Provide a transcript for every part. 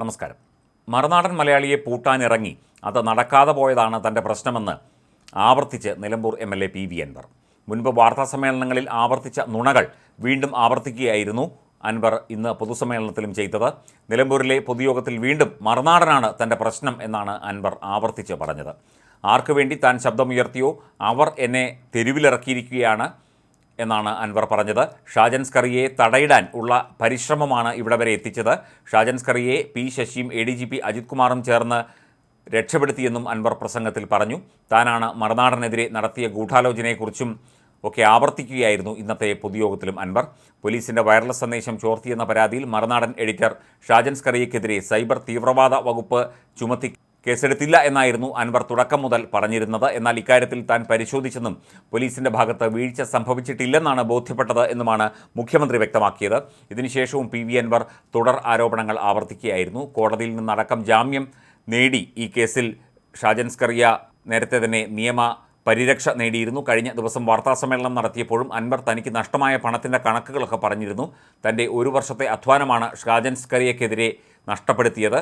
നമസ്കാരം. മറുനാടൻ മലയാളിയെ പൂട്ടാനിറങ്ങി. അത് നടക്കാതെ പോയതാണ് തന്റെ പ്രശ്നമെന്ന് ആവർത്തിച്ച് Nilambur M L A P V Anvar. മുൻപ് വാർത്താ സമ്മേളനങ്ങളിൽ ആവർത്തിച്ച നുണകൾ വീണ്ടും ആവർത്തിക്കുകയായിരുന്നു അൻവർ ഇന്ന് പൊതുസമ്മേളനത്തിലും ചെയ്തത്. നിലമ്പൂരിലെ പൊതുയോഗത്തിൽ വീണ്ടും മറുനാടനാണ് തന്റെ പ്രശ്നം എന്നാണ് അൻവർ ആവർത്തിച്ച് പറഞ്ഞത്. ആർക്കു വേണ്ടി താൻ ശബ്ദമുയർത്തിയോ? അവർ എന്നെ തെരുവിലിറക്കിയിരിക്കുകയാണ്. എന്നാണ് അൻവർ പറഞ്ഞത്. ഷാജൻ സ്കറിയെ തടയിടാൻ ഉള്ള പരിശ്രമമാണ് ഇവിടെ വരെ എത്തിച്ചത്. ഷാജൻ സ്കറിയെ P ശശിയും A D G P Ajith കുമാറും ചേർന്ന് രക്ഷപ്പെടുത്തിയെന്നും അൻവർ പ്രസംഗത്തിൽ പറഞ്ഞു. താനാണ് മറുനാടനെതിരെ നടത്തിയ ഗൂഢാലോചനയെക്കുറിച്ചും ഒക്കെ ആവർത്തിക്കുകയായിരുന്നു ഇന്നത്തെ പൊതുയോഗത്തിലും അൻവർ. പോലീസിന്റെ വയർലെസ് സന്ദേശം ചോർത്തിയെന്ന പരാതിയിൽ മറുനാടൻ എഡിറ്റർ ഷാജൻ സ്കറിയക്കെതിരെ സൈബർ തീവ്രവാദ വകുപ്പ് ചുമത്തി കേസെടുത്തില്ല എന്നായിരുന്നു അൻവർ തുടക്കം മുതൽ പറഞ്ഞിരുന്നത്. എന്നാൽ ഇക്കാര്യത്തിൽ താൻ പരിശോധിച്ചെന്നും പോലീസിന്റെ ഭാഗത്ത് വീഴ്ച സംഭവിച്ചിട്ടില്ലെന്നാണ് ബോധ്യപ്പെട്ടത് എന്നുമാണ് മുഖ്യമന്ത്രി വ്യക്തമാക്കിയത്. ഇതിനുശേഷവും പി വി അൻവർ തുടർ ആരോപണങ്ങൾ ആവർത്തിക്കുകയായിരുന്നു. കോടതിയിൽ നിന്നടക്കം ജാമ്യം നേടി ഈ കേസിൽ ഷാജൻ സ്കറിയ നേരത്തെ തന്നെ നിയമ പരിരക്ഷ നേടിയിരുന്നു. കഴിഞ്ഞ ദിവസം വാർത്താസമ്മേളനം നടത്തിയപ്പോഴും അൻവർ തനിക്ക് നഷ്ടമായ പണത്തിന്റെ കണക്കുകളൊക്കെ പറഞ്ഞിരുന്നു. തന്റെ ഒരു വർഷത്തെ അധ്വാനമാണ് ഷാജൻ സ്കറിയക്കെതിരെ നഷ്ടപ്പെടുത്തിയത്.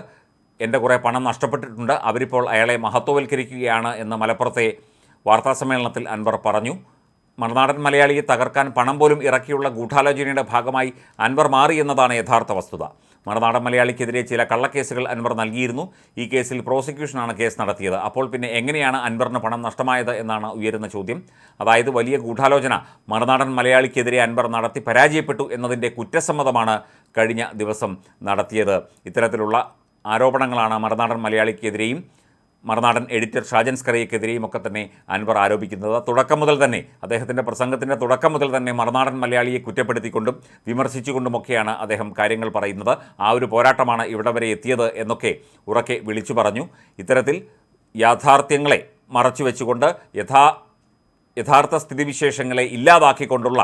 എന്റെ കുറേ പണം നഷ്ടപ്പെട്ടിട്ടുണ്ട്. അവരിപ്പോൾ അയാളെ മഹത്വവൽക്കരിക്കുകയാണ് എന്ന് മലപ്പുറത്തെ വാർത്താസമ്മേളനത്തിൽ അൻവർ പറഞ്ഞു. മറുനാടൻ മലയാളിയെ തകർക്കാൻ പണം പോലും ഇറക്കിയുള്ള ഗൂഢാലോചനയുടെ ഭാഗമായി അൻവർ മാറി എന്നതാണ് യഥാർത്ഥ വസ്തുത. മറുനാടൻ മലയാളിക്കെതിരെ ചില കള്ളക്കേസുകൾ അൻവർ നൽകിയിരുന്നു. ഈ കേസിൽ പ്രോസിക്യൂഷനാണ് കേസ് നടത്തിയത്. അപ്പോൾ പിന്നെ എങ്ങനെയാണ് അൻവറിന് പണം നഷ്ടമായത് എന്നാണ് ഉയരുന്ന ചോദ്യം. അതായത് വലിയ ഗൂഢാലോചന മറുനാടൻ മലയാളിക്കെതിരെ അൻവർ നടത്തി പരാജയപ്പെട്ടു എന്നതിന്റെ കുറ്റസമ്മതമാണ് കഴിഞ്ഞ ദിവസം നടത്തിയത്. ഇത്തരത്തിലുള്ള ആരോപണങ്ങളാണ് മറുനാടൻ മലയാളിക്കെതിരെയും മറുനാടൻ എഡിറ്റർ ഷാജൻ സ്കറിയക്കെതിരെയും ഒക്കെ തന്നെ അൻവർ ആരോപിക്കുന്നത്. തുടക്കം മുതൽ തന്നെ അദ്ദേഹത്തിന്റെ പ്രസംഗത്തിന്റെ തുടക്കം മുതൽ തന്നെ മറുനാടൻ മലയാളിയെ കുറ്റപ്പെടുത്തിക്കൊണ്ടും വിമർശിച്ചുകൊണ്ടുമൊക്കെയാണ് അദ്ദേഹം കാര്യങ്ങൾ പറയുന്നത്. ആ ഒരു പോരാട്ടമാണ് ഇവിടെ വരെ എത്തിയത് എന്നൊക്കെ ഉറക്കെ വിളിച്ചു പറഞ്ഞു. ഇത്തരത്തിൽ യാഥാർത്ഥ്യങ്ങളെ മറച്ചു വെച്ചുകൊണ്ട് യഥാ യഥാർത്ഥ സ്ഥിതിവിശേഷങ്ങളെ ഇല്ലാതാക്കിക്കൊണ്ടുള്ള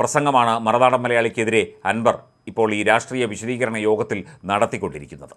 പ്രസംഗമാണ് മറുനാടൻ മലയാളിക്കെതിരെ അൻവർ ഇപ്പോൾ ഈ രാഷ്ട്രീയ വിശദീകരണ യോഗത്തിൽ നടത്തിക്കൊണ്ടിരിക്കുന്നത്.